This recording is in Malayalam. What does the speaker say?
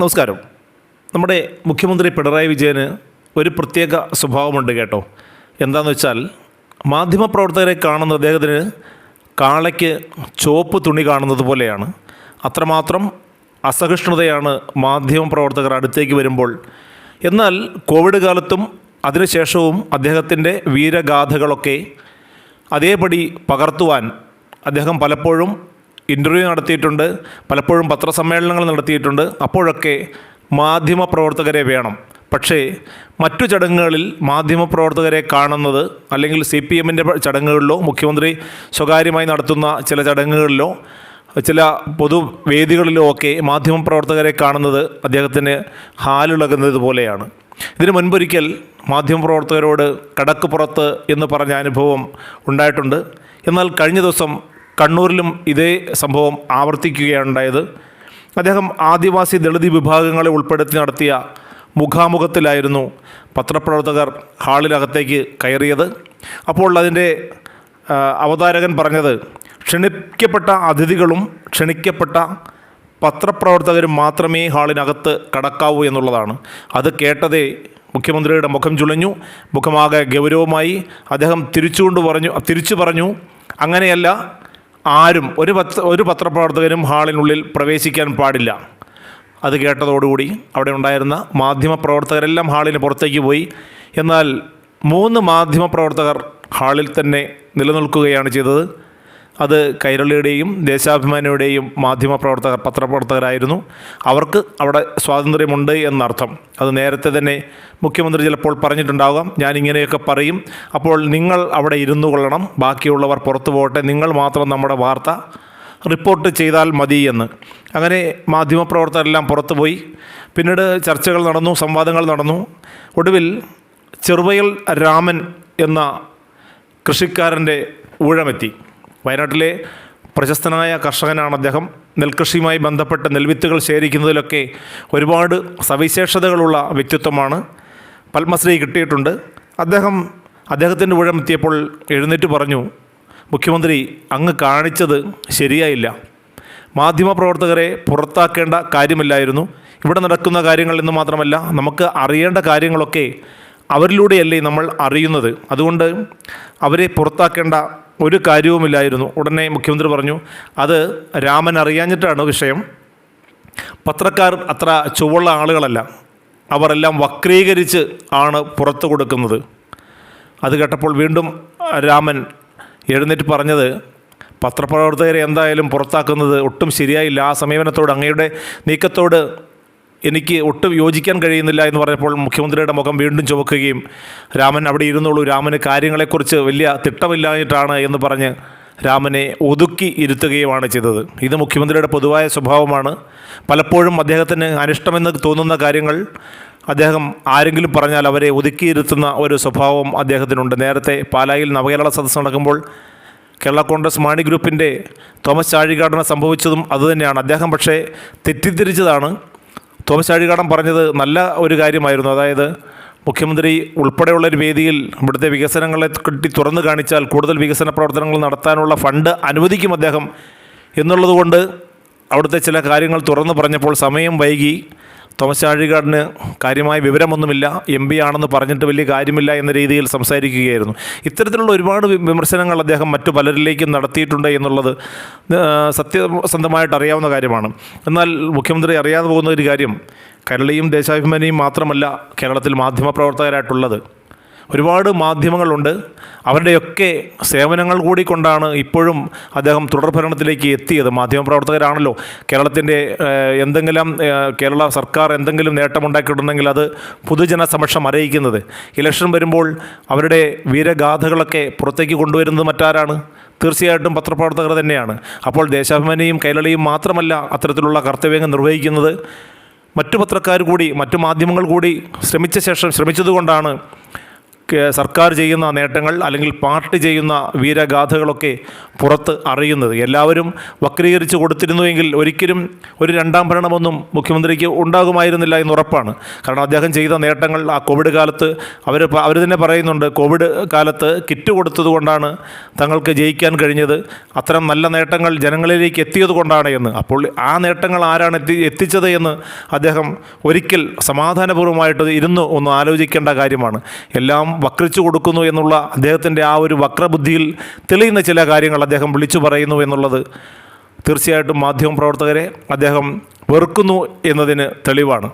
നമസ്കാരം. നമ്മുടെ മുഖ്യമന്ത്രി പിണറായി വിജയന് ഒരു പ്രത്യേക സ്വഭാവമുണ്ട് കേട്ടോ. എന്താണെന്ന് വെച്ചാൽ മാധ്യമപ്രവർത്തകരെ കാണുന്ന അദ്ദേഹത്തിന് കാളയ്ക്ക് ചുവപ്പ് തുണി കാണുന്നത് പോലെയാണ്. അത്രമാത്രം അസഹിഷ്ണുതയാണ് മാധ്യമപ്രവർത്തകർ അടുത്തേക്ക് വരുമ്പോൾ. എന്നാൽ കോവിഡ് കാലത്തും അതിനുശേഷവും അദ്ദേഹത്തിന്റെ വീരഗാഥകളൊക്കെ അതേപടി പകർത്തുവാൻ അദ്ദേഹം പലപ്പോഴും ഇന്റർവ്യൂ നടത്തിയിട്ടുണ്ട് പലപ്പോഴും പത്രസമ്മേളനങ്ങൾ നടത്തിയിട്ടുണ്ട്. അപ്പോഴൊക്കെ മാധ്യമപ്രവർത്തകരെ വേണം. പക്ഷേ മറ്റു ചടങ്ങുകളിൽ മാധ്യമപ്രവർത്തകരെ കാണുന്നത് അല്ലെങ്കിൽ സി പി എമ്മിന്റെ ചടങ്ങുകളിലോ മുഖ്യമന്ത്രി സ്വകാര്യമായി നടത്തുന്ന ചില ചടങ്ങുകളിലോ ചില പൊതുവേദികളിലോ ഒക്കെ മാധ്യമപ്രവർത്തകരെ കാണുന്നത് അദ്ദേഹത്തിന് ഹാലിളകുന്നത് പോലെയാണ്. ഇതിനു മുൻപൊരിക്കൽ മാധ്യമപ്രവർത്തകരോട് കടക്ക് പുറത്ത് എന്ന് പറഞ്ഞ അനുഭവം ഉണ്ടായിട്ടുണ്ട്. എന്നാൽ കഴിഞ്ഞ ദിവസം കണ്ണൂരിലും ഇതേ സംഭവം ആവർത്തിക്കുകയാണുണ്ടായത് അദ്ദേഹം ആദിവാസി ദളിത് വിഭാഗങ്ങളെ ഉൾപ്പെടുത്തി നടത്തിയ മുഖാമുഖത്തിലായിരുന്നു പത്രപ്രവർത്തകർ ഹാളിനകത്തേക്ക് കയറിയത്. അപ്പോൾ അതിന്റെ അവതാരകൻ പറഞ്ഞത് ക്ഷണിക്കപ്പെട്ട അതിഥികളും ക്ഷണിക്കപ്പെട്ട പത്രപ്രവർത്തകരും മാത്രമേ ഹാളിനകത്ത് കടക്കാവൂ എന്നുള്ളതാണ്. അത് കേട്ടതേ മുഖ്യമന്ത്രിയുടെ മുഖം ചുളഞ്ഞു മുഖമാകെ ഗൗരവമായി അദ്ദേഹം തിരിച്ചുകൊണ്ട് പറഞ്ഞു തിരിച്ചു പറഞ്ഞു അങ്ങനെയല്ല ആരും ഒരു പത്ര ഒരു പത്രപ്രവർത്തകരും ഹാളിനുള്ളിൽ പ്രവേശിക്കാൻ പാടില്ല. അത് കേട്ടതോടുകൂടി അവിടെ ഉണ്ടായിരുന്ന മാധ്യമപ്രവർത്തകരെല്ലാം ഹാളിന് പുറത്തേക്ക് പോയി. എന്നാൽ മൂന്ന് മാധ്യമപ്രവർത്തകർ ഹാളിൽ തന്നെ നിലനിൽക്കുകയാണ് ചെയ്തത്. അത് കൈരളിയുടെയും ദേശാഭിമാനിയുടെയും മാധ്യമപ്രവർത്തകർ പത്രപ്രവർത്തകരായിരുന്നു. അവർക്ക് അവിടെ സ്വാതന്ത്ര്യമുണ്ട് എന്നർത്ഥം. അത് നേരത്തെ തന്നെ മുഖ്യമന്ത്രി ചിലപ്പോൾ പറഞ്ഞിട്ടുണ്ടാകാം. ഞാനിങ്ങനെയൊക്കെ പറയും. അപ്പോൾ നിങ്ങൾ അവിടെ ഇരുന്നു കൊള്ളണം. ബാക്കിയുള്ളവർ പുറത്തു പോകട്ടെ. നിങ്ങൾ മാത്രം നമ്മുടെ വാർത്ത റിപ്പോർട്ട് ചെയ്താൽ മതി എന്ന്. അങ്ങനെ മാധ്യമപ്രവർത്തകരെല്ലാം പുറത്തുപോയി പിന്നീട് ചർച്ചകൾ നടന്നു സംവാദങ്ങൾ നടന്നു. ഒടുവിൽ ചെറുവയൽ രാമൻ എന്ന കൃഷിക്കാരന്റെ ഊഴമെത്തി. വയനാട്ടിലെ പ്രശസ്തനായ കർഷകനാണ് അദ്ദേഹം. നെൽകൃഷിയുമായി ബന്ധപ്പെട്ട് നെൽവിത്തുകൾ ശേഖരിക്കുന്നതിലൊക്കെ ഒരുപാട് സവിശേഷതകളുള്ള വ്യക്തിത്വമാണ്. പത്മശ്രീ കിട്ടിയിട്ടുണ്ട്. അദ്ദേഹം അദ്ദേഹത്തിന്റെ ഊഴമെത്തിയപ്പോൾ എഴുന്നേറ്റ് പറഞ്ഞു മുഖ്യമന്ത്രി അങ്ങ് കാണിച്ചത് ശരിയായില്ല. മാധ്യമപ്രവർത്തകരെ പുറത്താക്കേണ്ട കാര്യമില്ലായിരുന്നു. ഇവിടെ നടക്കുന്ന കാര്യങ്ങൾ എന്ന് മാത്രമല്ല നമുക്ക് അറിയേണ്ട കാര്യങ്ങളൊക്കെ അവരിലൂടെയല്ലേ നമ്മൾ അറിയുന്നത്. അതുകൊണ്ട് അവരെ പുറത്താക്കേണ്ട ഒരു കാര്യവുമില്ലായിരുന്നു. ഉടനെ മുഖ്യമന്ത്രി പറഞ്ഞു അത് രാമൻ അറിയാഞ്ഞിട്ടാണ് വിഷയം. പത്രക്കാർ അത്ര ചുവള്ള ആളുകളല്ല. അവരെല്ലാം വക്രീകരിച്ച് ആണ് പുറത്തു കൊടുക്കുന്നത്. അത് കേട്ടപ്പോൾ വീണ്ടും രാമൻ എഴുന്നേറ്റ് പറഞ്ഞത് പത്രപ്രവർത്തകരെ എന്തായാലും പുറത്താക്കുന്നത് ഒട്ടും ശരിയായില്ല. ആ സമീപനത്തോട് അങ്ങയുടെ നീക്കത്തോട് എനിക്ക് ഒട്ടും യോജിക്കാൻ കഴിയുന്നില്ല എന്ന് പറഞ്ഞപ്പോൾ മുഖ്യമന്ത്രിയുടെ മുഖം വീണ്ടും ചുവക്കുകയും രാമൻ അവിടെ ഇരുന്നുള്ളൂ രാമന് കാര്യങ്ങളെക്കുറിച്ച് വലിയ തിട്ടമില്ലായിട്ടാണ് എന്ന് പറഞ്ഞ് രാമനെ ഒതുക്കി ഇരുത്തുകയുമാണ് ചെയ്തത്. ഇത് മുഖ്യമന്ത്രിയുടെ പൊതുവായ സ്വഭാവമാണ്. പലപ്പോഴും അദ്ദേഹത്തിന് അനിഷ്ടമെന്ന് തോന്നുന്ന കാര്യങ്ങൾ അദ്ദേഹം ആരെങ്കിലും പറഞ്ഞാൽ അവരെ ഒതുക്കിയിരുത്തുന്ന ഒരു സ്വഭാവം അദ്ദേഹത്തിനുണ്ട്. നേരത്തെ പാലായിൽ നവകേരള സദസ് നടക്കുമ്പോൾ കേരള കോൺഗ്രസ് മാണി ഗ്രൂപ്പിന്റെ തോമസ് ചാഴികാടന സംഭവിച്ചതും അതുതന്നെയാണ്. അദ്ദേഹം പക്ഷേ തെറ്റിദ്ധരിച്ചതാണ്. തോമസ് ചാഴികാടൻ പറഞ്ഞത് നല്ല ഒരു കാര്യമായിരുന്നു. അതായത് മുഖ്യമന്ത്രി ഉൾപ്പെടെയുള്ള ഒരു വേദിയിൽ ഇവിടുത്തെ വികസനങ്ങളെ കിട്ടി തുറന്നു കാണിച്ചാൽ കൂടുതൽ വികസന പ്രവർത്തനങ്ങൾ നടത്താനുള്ള ഫണ്ട് അനുവദിക്കും അദ്ദേഹം. എന്നുള്ളതുകൊണ്ട് അവിടുത്തെ ചില കാര്യങ്ങൾ തുറന്നു പറഞ്ഞപ്പോൾ സമയം വൈകി. തോമസ് ചാഴികാടിന് കാര്യമായ വിവരമൊന്നുമില്ല. എം പി ആണെന്ന് പറഞ്ഞിട്ട് വലിയ കാര്യമില്ല എന്ന രീതിയിൽ സംസാരിക്കുകയായിരുന്നു. ഇത്തരത്തിലുള്ള ഒരുപാട് വിമർശനങ്ങൾ അദ്ദേഹം മറ്റു പലരിലേക്കും നടത്തിയിട്ടുണ്ട് എന്നുള്ളത് സത്യസന്ധമായിട്ട് അറിയാവുന്ന കാര്യമാണ്. എന്നാൽ മുഖ്യമന്ത്രി അറിയാതെ പോകുന്ന ഒരു കാര്യം കരളിയും ദേശാഭിമാനിയും മാത്രമല്ല കേരളത്തിൽ മാധ്യമപ്രവർത്തകരായിട്ടുള്ളത്. ഒരുപാട് മാധ്യമങ്ങളുണ്ട്. അവരുടെയൊക്കെ സേവനങ്ങൾ കൂടി കൊണ്ടാണ് ഇപ്പോഴും അദ്ദേഹം തുടർഭരണത്തിലേക്ക് എത്തിയത്. മാധ്യമപ്രവർത്തകരാണല്ലോ. കേരളത്തിന്റെ എന്തെങ്കിലും കേരള സർക്കാർ എന്തെങ്കിലും നേട്ടമുണ്ടാക്കിയിട്ടുണ്ടെങ്കിൽ അത് പൊതുജന സമക്ഷം അറിയിക്കുന്നത്. ഇലക്ഷൻ വരുമ്പോൾ അവരുടെ വീരഗാഥകളൊക്കെ പുറത്തേക്ക് കൊണ്ടുവരുന്നത് മറ്റാരാണ്? തീർച്ചയായിട്ടും പത്രപ്രവർത്തകർ തന്നെയാണ്. അപ്പോൾ ദേശാഭിമാനിയും കൈരളിയും മാത്രമല്ല അത്തരത്തിലുള്ള കർത്തവ്യങ്ങൾ നിർവഹിക്കുന്നത്. മറ്റു പത്രക്കാർ കൂടി മറ്റു മാധ്യമങ്ങൾ കൂടി ശ്രമിച്ച ശേഷം ശ്രമിച്ചതുകൊണ്ടാണ് സർക്കാർ ചെയ്യുന്ന നേട്ടങ്ങൾ അല്ലെങ്കിൽ പാർട്ടി ചെയ്യുന്ന വീരഗാഥകളൊക്കെ പുറത്ത് അറിയുന്നത്. എല്ലാവരും വക്രീകരിച്ച് കൊടുത്തിരുന്നുവെങ്കിൽ ഒരിക്കലും ഒരു രണ്ടാം ഭരണമൊന്നും മുഖ്യമന്ത്രിക്ക് ഉണ്ടാകുമായിരുന്നില്ല എന്ന് ഉറപ്പാണ്. കാരണം അദ്ദേഹം ചെയ്ത നേട്ടങ്ങൾ ആ കോവിഡ് കാലത്ത് അവർ അവർ തന്നെ പറയുന്നുണ്ട് കോവിഡ് കാലത്ത് കിറ്റ് കൊടുത്തതുകൊണ്ടാണ് തങ്ങൾക്ക് ജയിക്കാൻ കഴിഞ്ഞത്. അത്തരം നല്ല നേട്ടങ്ങൾ ജനങ്ങളിലേക്ക് എത്തിയത് കൊണ്ടാണ് എന്ന്. അപ്പോൾ ആ നേട്ടങ്ങൾ ആരാണ് എത്തി എത്തിച്ചത് എന്ന് അദ്ദേഹം ഒരിക്കൽ സമാധാനപൂർവമായിട്ട് ഇരുന്ന് ഒന്ന് ആലോചിക്കേണ്ട കാര്യമാണ്. എല്ലാം വക്രിച്ചു കൊടുക്കുന്നു എന്നുള്ള അദ്ദേഹത്തിന്റെ ആ ഒരു വക്രബുദ്ധിയിൽ തെളിയുന്ന ചില കാര്യങ്ങൾ അദ്ദേഹം വിളിച്ചു പറയുന്നു എന്നുള്ളത് തീർച്ചയായിട്ടും മാധ്യമ പ്രവർത്തകരെ അദ്ദേഹം വെറുക്കുന്നു എന്നതിന് തെളിവാണ്.